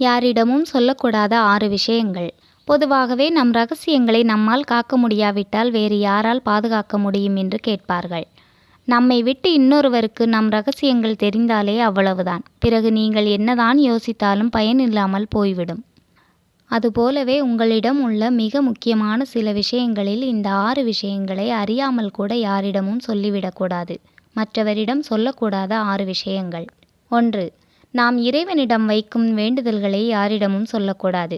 யாரிடமும் சொல்லக்கூடாத ஆறு விஷயங்கள். பொதுவாகவே நம் ரகசியங்களை நம்மால் காக்க முடியாவிட்டால் வேறு யாரால் பாதுகாக்க முடியும் என்று கேட்பார்கள். நம்மை விட்டு இன்னொருவருக்கு நம் ரகசியங்கள் தெரிந்தாலே அவ்வளவுதான். பிறகு நீங்கள் என்னதான் யோசித்தாலும் பயனில்லாமல் போய்விடும். அதுபோலவே உங்களிடம் உள்ள மிக முக்கியமான சில விஷயங்களில் இந்த ஆறு விஷயங்களை அறியாமல் கூட யாரிடமும் சொல்லிவிடக்கூடாது. மற்றவரிடம் சொல்லக்கூடாத ஆறு விஷயங்கள். ஒன்று நாம் இறைவனிடம் வைக்கும் வேண்டுதல்களை யாரிடமும் சொல்லக்கூடாது.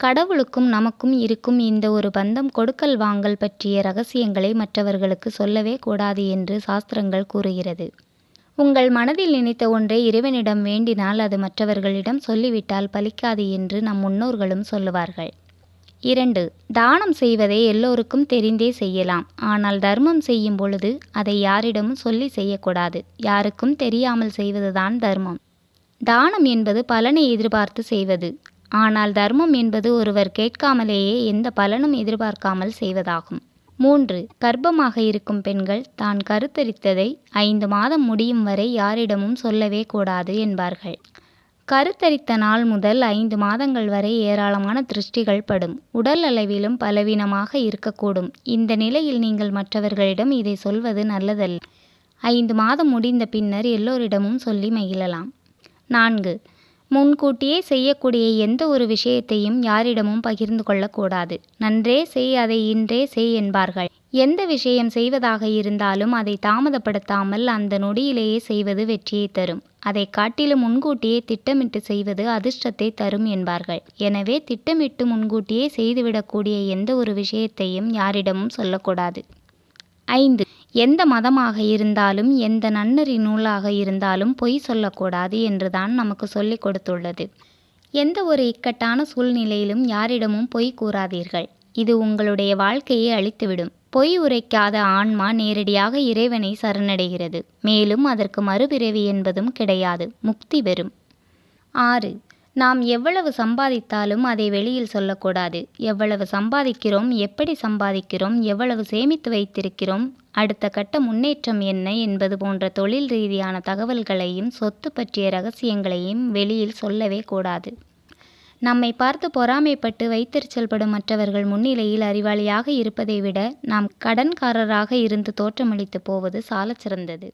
கடவுளுக்கும் நமக்கும் இருக்கும் இந்த ஒரு பந்தம் கொடுக்கல் வாங்கல் பற்றிய ரகசியங்களை மற்றவர்களுக்கு சொல்லவே கூடாது என்று சாஸ்திரங்கள் கூறுகிறது. உங்கள் மனதில் நினைத்த ஒன்றை இறைவனிடம் வேண்டினால் அது மற்றவர்களிடம் சொல்லிவிட்டால் பலிக்காது என்று நம் முன்னோர்களும் சொல்லுவார்கள். இரண்டு தானம் செய்வதை எல்லோருக்கும் தெரிந்தே செய்யலாம். ஆனால் தர்மம் செய்யும் பொழுது அதை யாரிடமும் சொல்லி செய்யக்கூடாது. யாருக்கும் தெரியாமல் செய்வதுதான் தர்மம். தானம் என்பது பலனை எதிர்பார்த்து செய்வது. ஆனால் தர்மம் என்பது ஒருவர் கேட்காமலேயே எந்த பலனும் எதிர்பார்க்காமல் செய்வதாகும். மூன்று கர்ப்பமாக இருக்கும் பெண்கள் தான் கருத்தரித்ததை ஐந்து மாதம் முடியும் வரை யாரிடமும் சொல்லவே கூடாது என்பார்கள். கருத்தரித்த நாள் முதல் ஐந்து மாதங்கள் வரை ஏராளமான திருஷ்டிகள் படும். உடல் அளவிலும் பலவீனமாக இருக்கக்கூடும். இந்த நிலையில் நீங்கள் மற்றவர்களிடம் இதை சொல்வது நல்லதல்ல. ஐந்து மாதம் முடிந்த பின்னர் எல்லோரிடமும் சொல்லி மகிழலாம். நான்கு. முன்கூட்டியே செய்யக்கூடிய எந்த ஒரு விஷயத்தையும் யாரிடமும் பகிர்ந்து கொள்ளக்கூடாது. நன்றே செய் அதை இன்றே செய் என்பார்கள். எந்த விஷயம் செய்வதாக இருந்தாலும் அதை தாமதப்படுத்தாமல் அந்த நொடியிலேயே செய்வது வெற்றியை தரும். அதை காட்டிலும் முன்கூட்டியே திட்டமிட்டு செய்வது அதிர்ஷ்டத்தை தரும் என்பார்கள். எனவே திட்டமிட்டு முன்கூட்டியே செய்துவிடக்கூடிய எந்த ஒரு விஷயத்தையும் யாரிடமும் சொல்லக்கூடாது. ஐந்து. எந்த மதமாக இருந்தாலும் எந்த நன்னறி நூலாக இருந்தாலும் பொய் சொல்லக்கூடாது என்றுதான் நமக்கு சொல்லிக் கொடுத்துள்ளது. எந்த ஒரு இக்கட்டான சூழ்நிலையிலும் யாரிடமும் பொய் கூறாதீர்கள். இது உங்களுடைய வாழ்க்கையை அழித்துவிடும். பொய் உரைக்காத ஆன்மா நேரடியாக இறைவனை சரணடைகிறது. மேலும் அதற்கு மறுபிறவி என்பதும் கிடையாது. முக்தி பெறும். ஆறு. நாம் எவ்வளவு சம்பாதித்தாலும் அதை வெளியில் சொல்லக்கூடாது. எவ்வளவு சம்பாதிக்கிறோம் எப்படி சம்பாதிக்கிறோம் எவ்வளவு சேமித்து வைத்திருக்கிறோம் அடுத்த கட்ட முன்னேற்றம் என்ன என்பது போன்ற தொழில் ரீதியான தகவல்களையும் சொத்து பற்றிய ரகசியங்களையும் வெளியில் சொல்லவே கூடாது. நம்மை பார்த்து பொறாமைப்பட்டு வைத்தறிச்சல்படும் மற்றவர்கள் முன்னிலையில் அறிவாளியாக இருப்பதை விட நாம் கடன்காரராக இருந்து தோற்றமளித்து போவது சாலச்சிறந்தது.